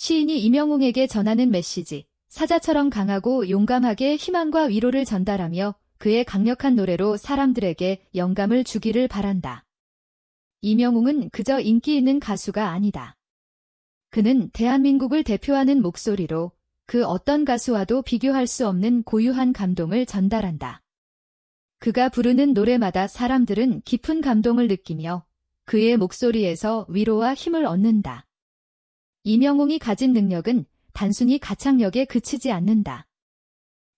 시인이 이명웅에게 전하는 메시지, 사자처럼 강하고 용감하게 희망과 위로를 전달하며 그의 강력한 노래로 사람들에게 영감을 주기를 바란다. 이명웅은 그저 인기 있는 가수가 아니다. 그는 대한민국을 대표하는 목소리로 그 어떤 가수와도 비교할 수 없는 고유한 감동을 전달한다. 그가 부르는 노래마다 사람들은 깊은 감동을 느끼며 그의 목소리에서 위로와 힘을 얻는다. 이명웅이 가진 능력은 단순히 가창력에 그치지 않는다.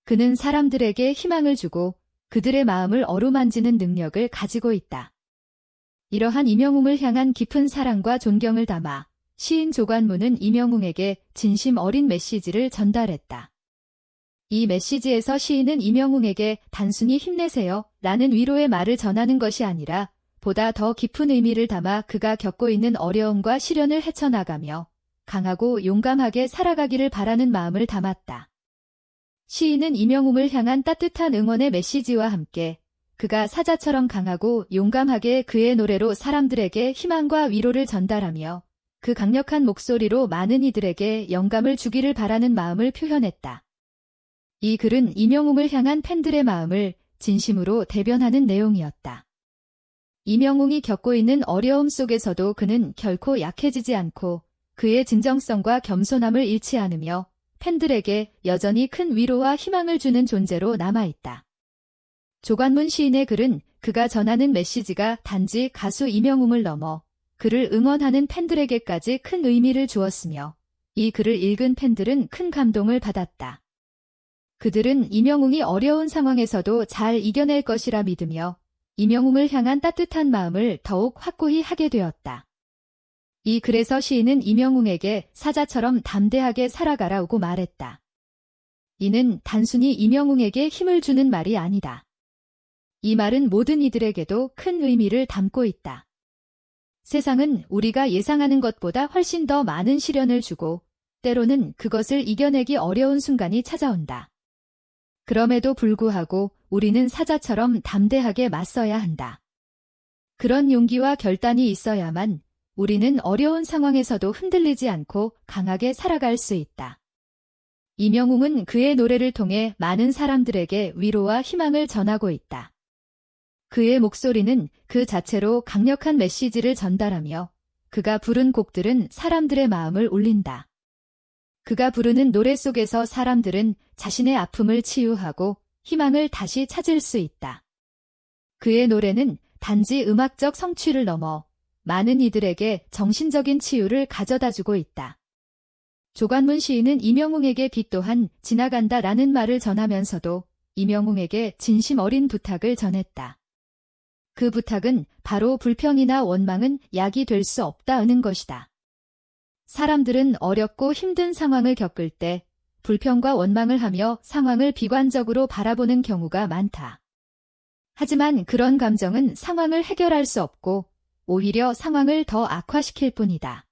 그는 사람들에게 희망을 주고 그들의 마음을 어루만지는 능력을 가지고 있다. 이러한 이명웅을 향한 깊은 사랑과 존경을 담아 시인 조관무는 이명웅에게 진심 어린 메시지를 전달했다. 이 메시지에서 시인은 이명웅에게 단순히 힘내세요 라는 위로의 말을 전하는 것이 아니라 보다 더 깊은 의미를 담아 그가 겪고 있는 어려움과 시련을 헤쳐나가며 강하고 용감하게 살아가기를 바라는 마음을 담았다. 시인은 이명웅을 향한 따뜻한 응원의 메시지와 함께 그가 사자처럼 강하고 용감하게 그의 노래로 사람들에게 희망과 위로를 전달하며 그 강력한 목소리로 많은 이들에게 영감을 주기를 바라는 마음을 표현했다. 이 글은 이명웅을 향한 팬들의 마음을 진심으로 대변하는 내용이었다. 이명웅이 겪고 있는 어려움 속에서도 그는 결코 약해지지 않고 그의 진정성과 겸손함을 잃지 않으며 팬들에게 여전히 큰 위로와 희망을 주는 존재로 남아있다. 조관문 시인의 글은 그가 전하는 메시지가 단지 가수 이명웅을 넘어 그를 응원하는 팬들에게까지 큰 의미를 주었으며 이 글을 읽은 팬들은 큰 감동을 받았다. 그들은 이명웅이 어려운 상황에서도 잘 이겨낼 것이라 믿으며 이명웅을 향한 따뜻한 마음을 더욱 확고히 하게 되었다. 이 글에서 시인은 이명웅에게 사자처럼 담대하게 살아가라고 말했다. 이는 단순히 이명웅에게 힘을 주는 말이 아니다. 이 말은 모든 이들에게도 큰 의미를 담고 있다. 세상은 우리가 예상하는 것보다 훨씬 더 많은 시련을 주고 때로는 그것을 이겨내기 어려운 순간이 찾아온다. 그럼에도 불구하고 우리는 사자처럼 담대하게 맞서야 한다. 그런 용기와 결단이 있어야만 우리는 어려운 상황에서도 흔들리지 않고 강하게 살아갈 수 있다. 이명웅은 그의 노래를 통해 많은 사람들에게 위로와 희망을 전하고 있다. 그의 목소리는 그 자체로 강력한 메시지를 전달하며 그가 부른 곡들은 사람들의 마음을 울린다. 그가 부르는 노래 속에서 사람들은 자신의 아픔을 치유하고 희망을 다시 찾을 수 있다. 그의 노래는 단지 음악적 성취를 넘어 많은 이들에게 정신적인 치유를 가져다 주고 있다. 조관문 시인은 이명웅에게 빛 또한 지나간다 라는 말을 전하면서도 이명웅에게 진심 어린 부탁을 전했다. 그 부탁은 바로 불평이나 원망은 약이 될 수 없다는 것이다. 사람들은 어렵고 힘든 상황을 겪을 때 불평과 원망을 하며 상황을 비관적으로 바라보는 경우가 많다. 하지만 그런 감정은 상황을 해결할 수 없고 오히려 상황을 더 악화시킬 뿐이다.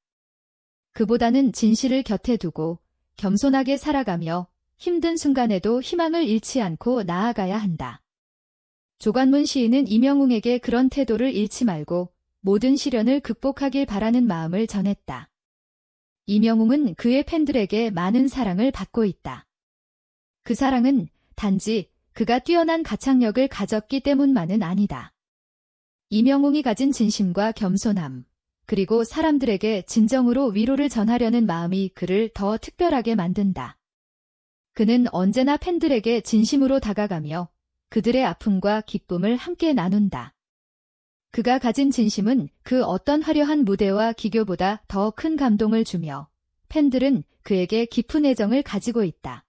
그보다는 진실을 곁에 두고 겸손하게 살아가며 힘든 순간에도 희망을 잃지 않고 나아가야 한다. 조관문 시인은 이명웅에게 그런 태도를 잃지 말고 모든 시련을 극복하길 바라는 마음을 전했다. 이명웅은 그의 팬들에게 많은 사랑을 받고 있다. 그 사랑은 단지 그가 뛰어난 가창력을 가졌기 때문만은 아니다. 이명웅이 가진 진심과 겸손함, 그리고 사람들에게 진정으로 위로를 전하려는 마음이 그를 더 특별하게 만든다. 그는 언제나 팬들에게 진심으로 다가가며 그들의 아픔과 기쁨을 함께 나눈다. 그가 가진 진심은 그 어떤 화려한 무대와 기교보다 더 큰 감동을 주며 팬들은 그에게 깊은 애정을 가지고 있다.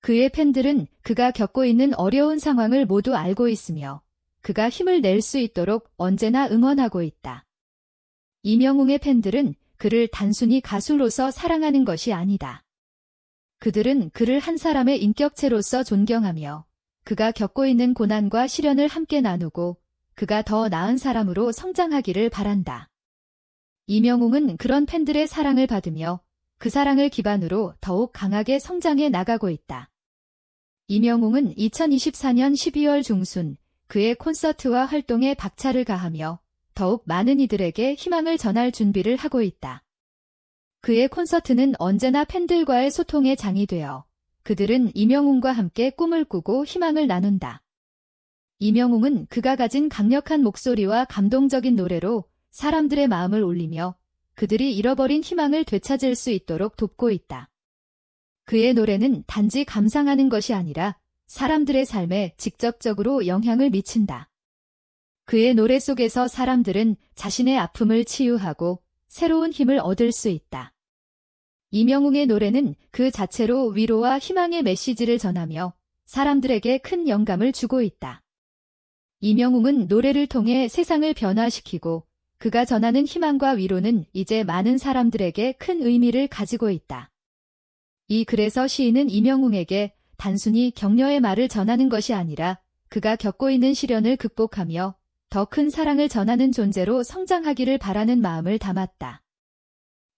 그의 팬들은 그가 겪고 있는 어려운 상황을 모두 알고 있으며 그가 힘을 낼 수 있도록 언제나 응원하고 있다. 이명웅의 팬들은 그를 단순히 가수로서 사랑하는 것이 아니다. 그들은 그를 한 사람의 인격체로서 존경하며 그가 겪고 있는 고난과 시련을 함께 나누고 그가 더 나은 사람으로 성장하기를 바란다. 이명웅은 그런 팬들의 사랑을 받으며 그 사랑을 기반으로 더욱 강하게 성장해 나가고 있다. 이명웅은 2024년 12월 중순 그의 콘서트와 활동에 박차를 가하며 더욱 많은 이들에게 희망을 전할 준비를 하고 있다. 그의 콘서트는 언제나 팬들과의 소통의 장이 되어 그들은 이명웅과 함께 꿈을 꾸고 희망을 나눈다. 이명웅은 그가 가진 강력한 목소리와 감동적인 노래로 사람들의 마음을 울리며 그들이 잃어버린 희망을 되찾을 수 있도록 돕고 있다. 그의 노래는 단지 감상하는 것이 아니라 사람들의 삶에 직접적으로 영향을 미친다. 그의 노래 속에서 사람들은 자신의 아픔을 치유하고 새로운 힘을 얻을 수 있다. 이명웅의 노래는 그 자체로 위로와 희망의 메시지를 전하며 사람들에게 큰 영감을 주고 있다. 이명웅은 노래를 통해 세상을 변화시키고 그가 전하는 희망과 위로는 이제 많은 사람들에게 큰 의미를 가지고 있다. 이 글에서 시인은 이명웅에게 단순히 격려의 말을 전하는 것이 아니라 그가 겪고 있는 시련을 극복하며 더 큰 사랑을 전하는 존재로 성장하기를 바라는 마음을 담았다.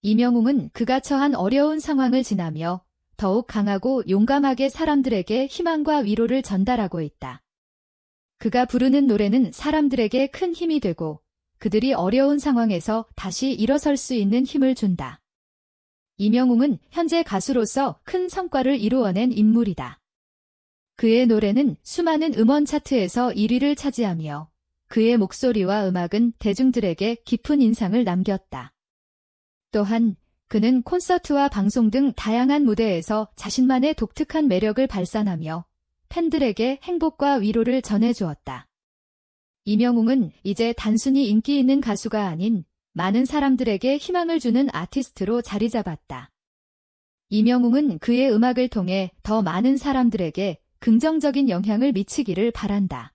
이명웅은 그가 처한 어려운 상황을 지나며 더욱 강하고 용감하게 사람들에게 희망과 위로를 전달하고 있다. 그가 부르는 노래는 사람들에게 큰 힘이 되고 그들이 어려운 상황에서 다시 일어설 수 있는 힘을 준다. 이명웅은 현재 가수로서 큰 성과를 이루어낸 인물이다. 그의 노래는 수많은 음원 차트에서 1위를 차지하며 그의 목소리와 음악은 대중들에게 깊은 인상을 남겼다. 또한 그는 콘서트와 방송 등 다양한 무대에서 자신만의 독특한 매력을 발산하며 팬들에게 행복과 위로를 전해주었다. 이명웅은 이제 단순히 인기 있는 가수가 아닌 많은 사람들에게 희망을 주는 아티스트로 자리 잡았다. 이명웅은 그의 음악을 통해 더 많은 사람들에게 긍정적인 영향을 미치기를 바란다.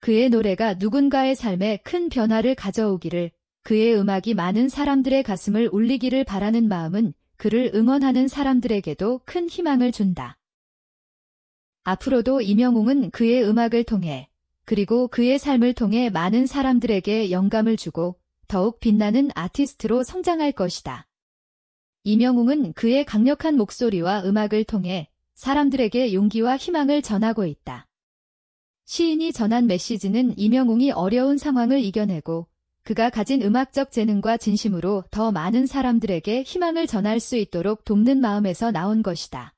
그의 노래가 누군가의 삶에 큰 변화를 가져오기를 그의 음악이 많은 사람들의 가슴을 울리기를 바라는 마음은 그를 응원하는 사람들에게도 큰 희망을 준다. 앞으로도 이명웅은 그의 음악을 통해 그리고 그의 삶을 통해 많은 사람들에게 영감을 주고 더욱 빛나는 아티스트로 성장할 것이다. 이명웅은 그의 강력한 목소리와 음악을 통해 사람들에게 용기와 희망을 전하고 있다. 시인이 전한 메시지는 이명웅이 어려운 상황을 이겨내고 그가 가진 음악적 재능과 진심으로 더 많은 사람들에게 희망을 전할 수 있도록 돕는 마음에서 나온 것이다.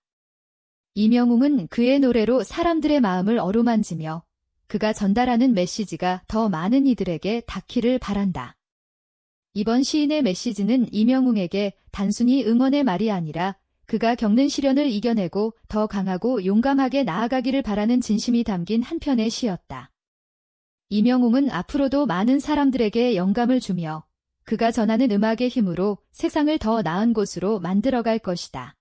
이명웅은 그의 노래로 사람들의 마음을 어루만지며 그가 전달하는 메시지가 더 많은 이들에게 닿기를 바란다. 이번 시인의 메시지는 이명웅에게 단순히 응원의 말이 아니라 그가 겪는 시련을 이겨내고 더 강하고 용감하게 나아가기를 바라는 진심이 담긴 한 편의 시였다. 이명웅은 앞으로도 많은 사람들에게 영감을 주며 그가 전하는 음악의 힘으로 세상을 더 나은 곳으로 만들어갈 것이다.